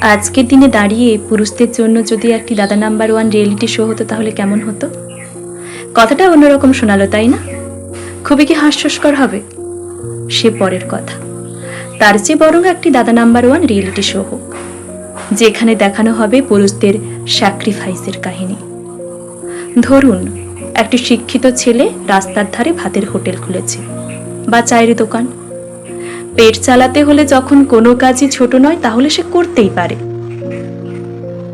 আজকের দিনে দাঁড়িয়ে পুরুষদের জন্য যদি একটি দাদা নাম্বার ওয়ান রিয়েলিটি শো হতো, তাহলে কেমন হতো? কথাটা অন্যরকম শোনালো, তাই না? খুবই কি হাস্যস্কর হবে? সে পরের কথা। তার চেয়ে বরং একটি দাদা নাম্বার ওয়ান রিয়েলিটি শো হোক, যেখানে দেখানো হবে পুরুষদের স্যাক্রিফাইসের কাহিনী। ধরুন, একটি শিক্ষিত ছেলে রাস্তার ধারে ভাতের হোটেল খুলেছে বা চায়ের দোকান। পেট চালাতে হলে যখন কোনো কাজই ছোট নয়, তাহলে সে করতেই পারে।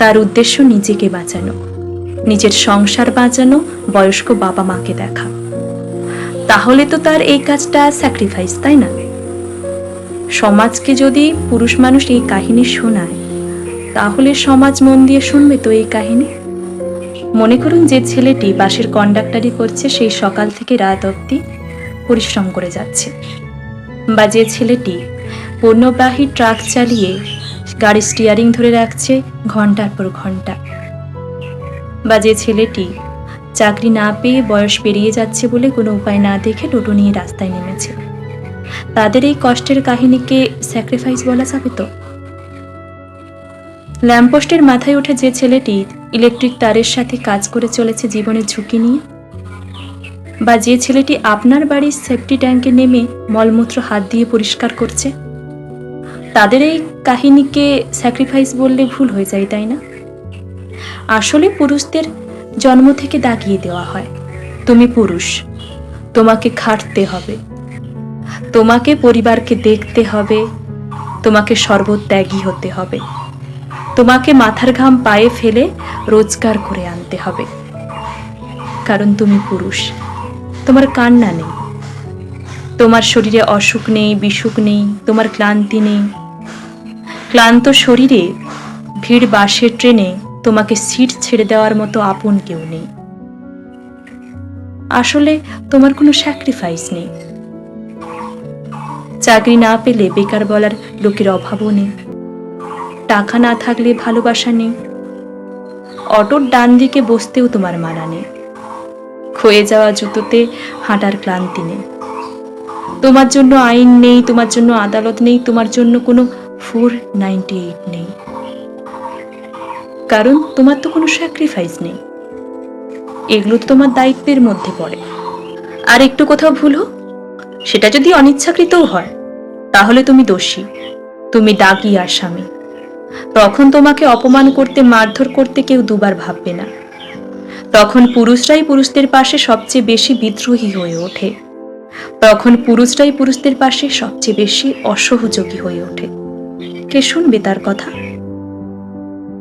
তার উদ্দেশ্য নিজেকে বাঁচানো, নিজের সংসার বাঁচানো, বয়স্ক বাবা মাকে দেখা। তাহলে তো তার এই কাজটা স্যাক্রিফাইস তাই না? সমাজকে যদি পুরুষ মানুষ এই কাহিনী শোনায়, তাহলে সমাজ মন দিয়ে শুনবে তো এই কাহিনী। মনে করুন যে ছেলেটি বাসের কন্ডাক্টারি করছে, সেই সকাল থেকে রাত অবধি পরিশ্রম করে যাচ্ছে। বা যে ছেলেটি পণ্যবাহী ট্রাক চালিয়ে গাড়ির স্টিয়ারিং ধরে রাখছে ঘণ্টার পর ঘণ্টা। বা যে ছেলেটি চাকরি না পেয়ে বয়স পেরিয়ে যাচ্ছে বলে কোনো উপায় না দেখে টোটো নিয়ে রাস্তায় নেমেছে। তাদের এই কষ্টের কাহিনীকে স্যাক্রিফাইস বলা যাবে তো? ল্যাম্পপোস্টের মাথায় উঠে যে ছেলেটি ইলেকট্রিক তারের সাথে কাজ করে চলেছে জীবনের ঝুঁকি নিয়ে বা যে ছেলেটি আপনার বাড়ির সেফটি ট্যাঙ্কে নেমে মলমূত্র হাত দিয়ে পরিষ্কার করছে? তাদের এই কাহিনীকে স্যাক্রিফাইস বললে ভুল হয়ে যায়, তাই না? আসলে পুরুষদের জন্ম থেকে দাগিয়ে দেওয়া হয়। তুমি পুরুষ, তোমাকে খাটতে হবে। তোমাকে পরিবারকে দেখতে হবে। তোমাকে সর্বত্যাগী হতে হবে। তোমাকে মাথার ঘাম পায়ে ফেলে রোজগার করে আনতে হবে। কারণ তুমি পুরুষ। তোমার কান্না নেই। তোমার শরীরে অসুখ নেই, বিসুখ নেই, তোমার ক্লান্তি নেই। ক্লান্ত শরীরে ভিড় বাসের ট্রেনে তোমাকে সিট ছেড়ে দেওয়ার মতো আপন কেউ নেই। আসলে তোমার কোনো স্যাক্রিফাইস নেই। চাকরি না পেলে বেকার বলার লোকের অভাবও নেই। টাকা না থাকলে ভালোবাসা নেই। অটোর ডান দিকে বসতেও তোমার মানা নেই। ক্ষয়ে যাওয়া জুতোতে হাঁটার ক্লান্তি নেই। তোমার জন্য আইন নেই, তোমার জন্য আদালত নেই, তোমার জন্য কোনো ফোর নাইনটি এইট নেই। কারণ তোমার তো কোনো স্যাক্রিফাইস নেই। এগুলো তো তোমার দায়িত্বের মধ্যে পড়ে। আর একটু কোথাও ভুল? হোক সেটা যদি অনিচ্ছাকৃতও হয়, তাহলে তুমি দোষী। তুমি দাগি আসামি তখন তোমাকে অপমান করতে, মারধর করতে কেউ দুবার ভাববে না। তখন পুরুষরাই পুরুষদের পাশে সবচেয়ে বেশি বিদ্রোহী হয়ে ওঠে। তখন পুরুষরাই পুরুষদের পাশে সবচেয়ে বেশি অসহযোগী হয়ে ওঠে। কে শুনবে তার কথা?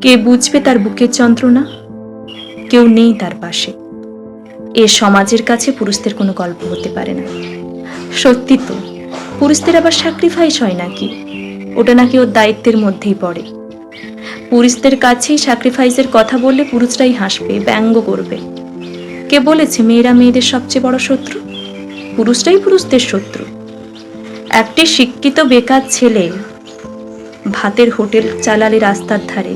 কে বুঝবে তার বুকের যন্ত্রণা? কেউ নেই তার পাশে। এ সমাজের কাছে পুরুষদের কোনো গল্প হতে পারে না। সত্যি তো, পুরুষদের আবার স্যাক্রিফাইস হয় নাকি? ওটা নাকি ওর দায়িত্বের মধ্যেই পড়ে। পুরুষদের কাছেই স্যাক্রিফাইসের কথা বললে পুরুষরাই হাসবে, ব্যঙ্গ করবে। কে বলেছে মেয়েরা মেয়েদের সবচেয়ে বড় শত্রু? পুরুষরাই পুরুষদের শত্রু। একটি শিক্ষিত বেকার ছেলে ভাতের হোটেল চালালে রাস্তার ধারে।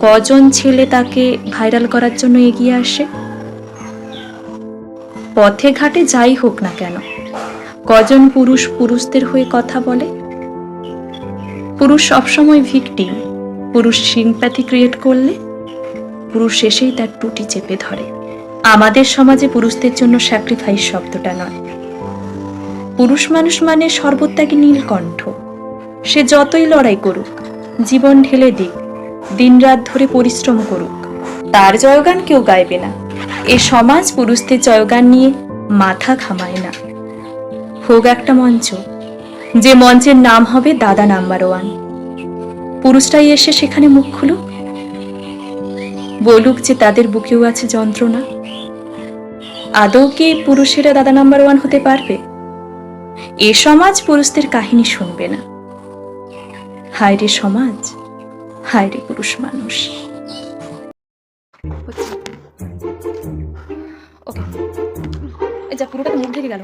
কজন ছেলে তাকে ভাইরাল করার জন্য এগিয়ে আসে? পথে ঘাটে যাই হোক না কেন, কজন পুরুষ পুরুষদের হয়ে কথা বলে? পুরুষ সবসময় ভিকটিম পুরুষ সিম্প্যাথি ক্রিয়েট করলে, পুরুষ এসেই তার টুটি চেপে ধরে। আমাদের সমাজে পুরুষদের জন্য স্যাক্রিফাইস শব্দটা নয়। পুরুষ মানুষ মানে সর্বত্যাগী নীলকণ্ঠ। সে যতই লড়াই করুক, জীবন ঢেলে দিক, দিনরাত ধরে পরিশ্রম করুক, তার জয়গান কেউ গাইবে না। এ সমাজ পুরুষদের জয়গান নিয়ে মাথা ঘামায় না। হোক একটা মঞ্চ। যে মঞ্চের নাম হবে দাদা নাম্বার ওয়ান। পুরুষরাই এসে সেখানে মুখ খুলুক বলুক যে তাদের বুকেও আছে যন্ত্রণা। আদৌ কি পুরুষেরা দাদা নাম্বার ওয়ান হতে পারবে? এ সমাজ পুরুষদের কাহিনী শুনবে না। হায় রে সমাজ, হায় রে পুরুষ মানুষ। যা, পুরোটা মুখ ঢেকে গেল।